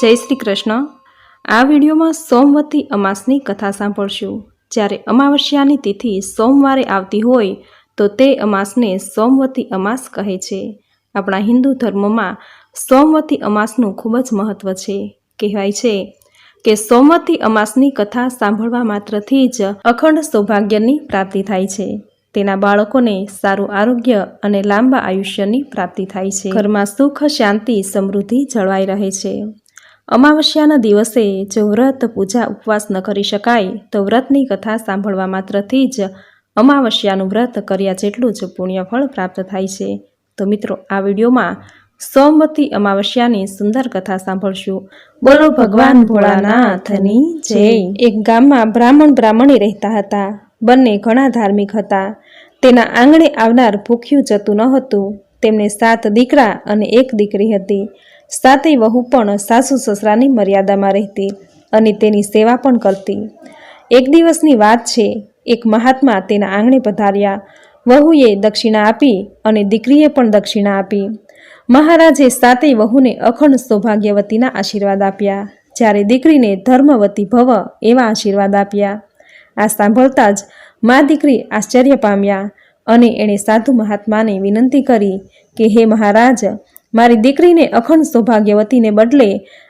જય શ્રી કૃષ્ણ. આ વિડીયોમાં સોમવતી અમાસની કથા સાંભળશું. જ્યારે અમાવસ્યાની તિથિ સોમવારે આવતી હોય, તો તે અમાસને સોમવતી અમાસ કહે છે. આપણા હિન્દુ ધર્મમાં સોમવતી અમાસનું ખૂબ જ મહત્ત્વ છે. કહેવાય છે કે સોમવતી અમાસની કથા સાંભળવા માત્રથી જ અખંડ સૌભાગ્યની પ્રાપ્તિ થાય છે. તેના બાળકોને સારું આરોગ્ય અને લાંબા આયુષ્યની પ્રાપ્તિ થાય છે. ઘરમાં સુખ, શાંતિ, સમૃદ્ધિ જળવાઈ રહે છે. અમાવસ્યાના દિવસે જો વ્રત, પૂજા, ઉપવાસ ન કરી શકાય, તો વ્રતની કથા સાંભળવા માત્રથી જ અમાવસ્યાનું વ્રત કર્યા જેટલું જ પુણ્યફળ પ્રાપ્ત થાય છે. તો મિત્રો, આ વિડીયોમાં સોમવતી અમાવસ્યાની સુંદર કથા સાંભળશું. બોલો ભગવાન ભોળાનાથની જય. એક ગામમાં બ્રાહ્મણ બ્રાહ્મણી રહેતા હતા. બંને ઘણા ધાર્મિક હતા. તેના આંગણે આવનાર ભૂખ્યું જતું ન હતું. તેમને સાત દીકરા અને એક દીકરી હતી. સાતેય વહુ પણ સાસુ સસરાની મર્યાદામાં રહેતી અને તેની સેવા પણ કરતી. એક દિવસની વાત છે, એક મહાત્મા તેના આંગણે પધાર્યા. વહુએ દક્ષિણા આપી અને દીકરીએ પણ દક્ષિણા આપી. મહારાજે સાતેય વહુને અખંડ સૌભાગ્યવતીના આશીર્વાદ આપ્યા. જ્યારે દીકરીને ધર્મવતી ભવ એવા આશીર્વાદ આપ્યા. આ સાંભળતા જ મા દીકરી આશ્ચર્ય પામ્યા. અને એણે સાધુ મહાત્માને વિનંતી કરી કે, હે મહારાજ, મારી દીકરીને અખંડ સૌભાગ્યવતીને બદલે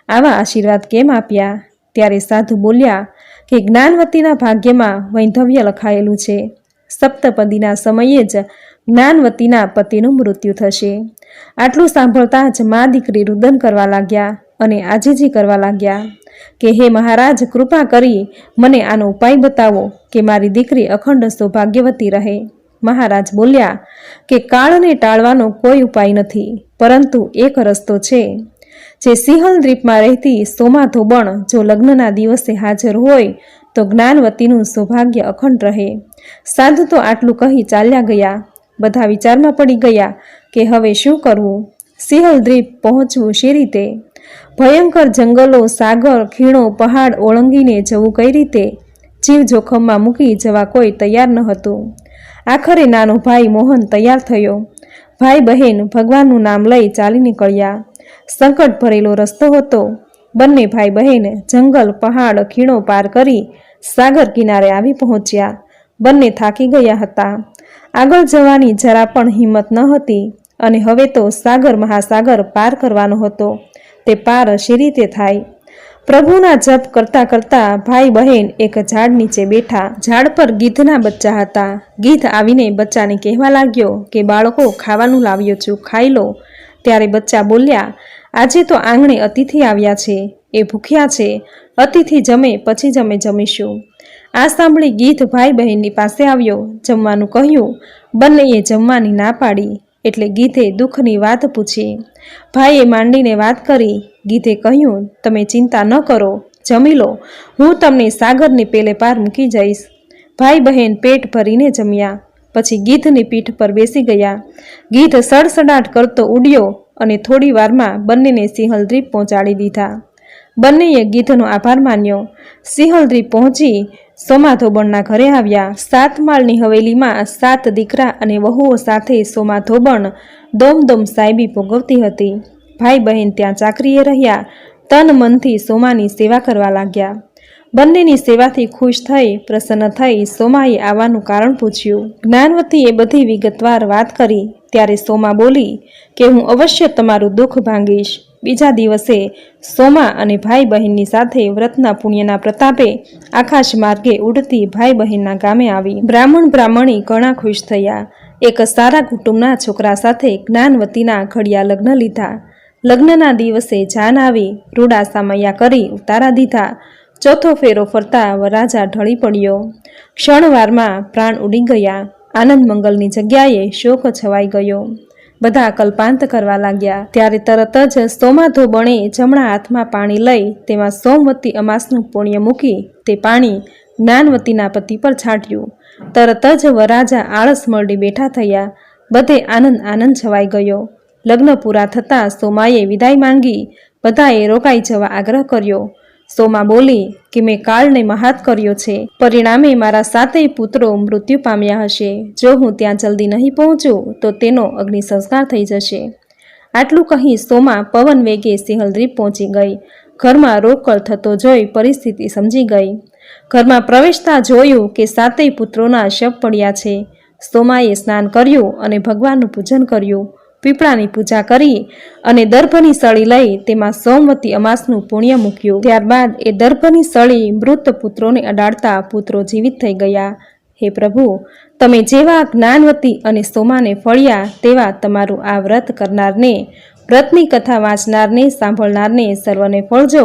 આવા આશીર્વાદ કેમ આપ્યા? ત્યારે સાધુ બોલ્યા કે, જ્ઞાનવતીના ભાગ્યમાં વૈધવ્ય લખાયેલું છે. સપ્તપદીના સમયે જ જ્ઞાનવતીના પતિનું મૃત્યુ થશે. આટલું સાંભળતા જ મા દીકરી રુદન કરવા લાગ્યા અને આજીજી કરવા લાગ્યા કે, હે મહારાજ, કૃપા કરી મને આનો ઉપાય બતાવો કે મારી દીકરી અખંડ સૌભાગ્યવતી રહે. મહારાજ બોલ્યા, કે કાળને ટાળવાનો કોઈ ઉપાય નથી, પરંતુ એક રસ્તો છે. જે સિંહલ દ્વીપમાં રહેતી સોમા ધોબણ જો લગ્નના દિવસે હાજર હોય, તો જ્ઞાનવતીનું સૌભાગ્ય અખંડ રહે. સાધુ તો આટલું કહી ચાલ્યા ગયા. બધા વિચારમાં પડી ગયા કે હવે શું કરવું? સિંહલ દ્વીપ પહોંચવું શી રીતે? ભયંકર જંગલો, સાગર, ખીણો, પહાડ ઓળંગીને જવું કઈ રીતે? જીવ જોખમમાં મૂકી જવા કોઈ તૈયાર ન હતું. આખરે નાનો ભાઈ મોહન તૈયાર થયો. ભાઈ બહેન ભગવાનનું નામ લઈ ચાલી નીકળ્યા. સંકટ ભરેલો રસ્તો હતો. બંને ભાઈ બહેન જંગલ, પહાડ, ખીણો પાર કરી સાગર કિનારે આવી પહોંચ્યા. બંને થાકી ગયા હતા. આગળ જવાની જરા પણ હિંમત ન હતી અને હવે તો સાગર, મહાસાગર પાર કરવાનો હતો. તે પાર શી રીતે થાય? પ્રભુના જપ કરતા કરતા ભાઈ બહેન એક ઝાડ નીચે બેઠા. ઝાડ પર ગીધના બચ્ચા હતા. ગીધ આવીને બચ્ચાને કહેવા લાગ્યો કે, બાળકો, ખાવાનું લાવ્યો છું, ખાઈ લો. ત્યારે બચ્ચા બોલ્યા, આજે તો આંગણે અતિથિ આવ્યા છે. એ ભૂખ્યા છે. અતિથિ જમે, પછી જ અમે જમીશું. આ સાંભળી ગીધ ભાઈ બહેનની પાસે આવ્યો. જમવાનું કહ્યું. બંનેએ જમવાની ના પાડી. એટલે ગીધે દુઃખની વાત પૂછી. ભાઈએ માંડીને વાત કરી. ગીધે કહ્યું, તમે ચિંતા ન કરો. જમી લો. હું તમને સાગરની પેલે પાર મૂકી જઈશ. ભાઈ બહેન પેટ ભરીને જમ્યા. પછી ગીધની પીઠ પર બેસી ગયા. ગીધ સડસડાટ કરતો ઉડ્યો અને થોડી વારમાં બંનેને સિંહલ દ્વીપ પહોંચાડી દીધા. બંનેએ ગીધનો આભાર માન્યો. સિંહલદ્રી પહોંચી પહોંચી સોમાધોબણના ઘરે આવ્યા. સાત માળની હવેલીમાં સાત દીકરા અને વહુઓ સાથે સોમાધોબણ દોમદોમ સાહેબી ભોગવતી હતી. ભાઈ બહેન ત્યાં ચાકરીએ રહ્યા. તન મનથી સોમાની સેવા કરવા લાગ્યા. બંનેની સેવાથી ખુશ થઈ, પ્રસન્ન થઈ સોમાએ આવવાનું કારણ પૂછ્યું. જ્ઞાનવતીએ બધી વિગતવાર વાત કરી. ત્યારે સોમા બોલી કે હું અવશ્ય તમારું દુઃખ ભાંગીશ. બીજા દિવસે સોમા અને ભાઈ બહેનની સાથે વ્રતના પુણ્યના પ્રતાપે આકાશ માર્ગે ઉડતી ભાઈ બહેનના ગામે આવી. બ્રાહ્મણ બ્રાહ્મણી ઘણા ખુશ થયા. એક સારા કુટુંબના છોકરા સાથે જ્ઞાનવતીના ઘડિયા લગ્ન લીધા. લગ્નના દિવસે જાન આવી, રૂડા સામૈયા કરી ઉતારા દીધા. ચોથો ફેરો ફરતા વરાજા ઢળી પડ્યો. ક્ષણવારમાં પ્રાણ ઉડી ગયા. આનંદ મંગલની જગ્યાએ શોક છવાઈ ગયો. બધા કલ્પાંત કરવા લાગ્યા. ત્યારે તરત જ સોમાધો બણે જમણા હાથમાં પાણી લઈ તેમાં સોમવતી અમાસનું પુણ્ય મૂકી તે પાણી જ્ઞાનવતીના પતિ પર છાંટ્યું. તરત જ વરાજા આળસ મરડી બેઠા થયા. બધે આનંદ આનંદ છવાઈ ગયો. લગ્ન પૂરા થતાં સોમાએ વિદાય માંગી. બધાએ રોકાઈ જવા આગ્રહ કર્યો. સોમા બોલી કે મેં કાળને મહાત કર્યો છે. પરિણામે મારા સાતેય પુત્રો મૃત્યુ પામ્યા હશે. જો હું ત્યાં જલ્દી નહીં પહોંચું, તો તેનો અગ્નિ સંસ્કાર થઈ જશે. આટલું કહી સોમા પવન વેગે સિંહલદ્રીપ પહોંચી ગઈ. ઘરમાં રોકળ થતો જોઈ પરિસ્થિતિ સમજી ગઈ. ઘરમાં પ્રવેશતા જોયું કે સાતેય પુત્રોના શબ પડ્યા છે. સોમાએ સ્નાન કર્યું અને ભગવાનનું પૂજન કર્યું. પીપળાની પૂજા કરી અને દર્ભની સળી લઈ તેમાં સોમવતી અમાસનું પુણ્ય મૂક્યું. ત્યારબાદ એ દર્ભની સળી મૃત પુત્રોને અડાડતા પુત્રો જીવિત થઈ ગયા. હે પ્રભુ, તમે જેવા જ્ઞાનવતી અને સોમાને ફળ્યા તેવા તમારું આ વ્રત કરનારને, વ્રતની કથા વાંચનારને, સાંભળનારને સર્વને ફળજો.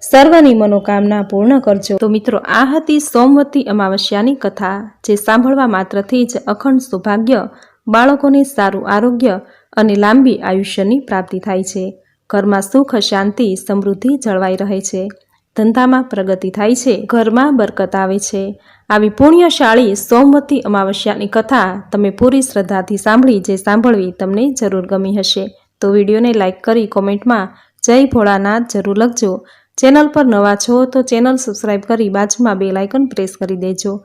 સર્વની મનોકામના પૂર્ણ કરજો. તો મિત્રો, આ હતી સોમવતી અમાવસ્યાની કથા, જે સાંભળવા માત્રથી જ અખંડ સૌભાગ્ય બાળકોને સારું આરોગ્ય અને લાંબી આયુષ્યની પ્રાપ્તિ થાય છે. ઘરમાં સુખ, શાંતિ, સમૃદ્ધિ જળવાઈ રહે છે. ધંધામાં પ્રગતિ થાય છે. ઘરમાં બરકત આવે છે. આવી પુણ્યશાળી, સોમવતી અમાવસ્યાની કથા તમે પૂરી શ્રદ્ધાથી સાંભળી જે સાંભળવી તમને જરૂર ગમી હશે. તો વિડીયોને લાઇક કરી કોમેન્ટમાં જય ભોળાનાથ જરૂર લખજો. ચેનલ પર નવા છો તો ચેનલ સબસ્ક્રાઈબ કરી બાજુમાં બે લાઇકન પ્રેસ કરી દેજો.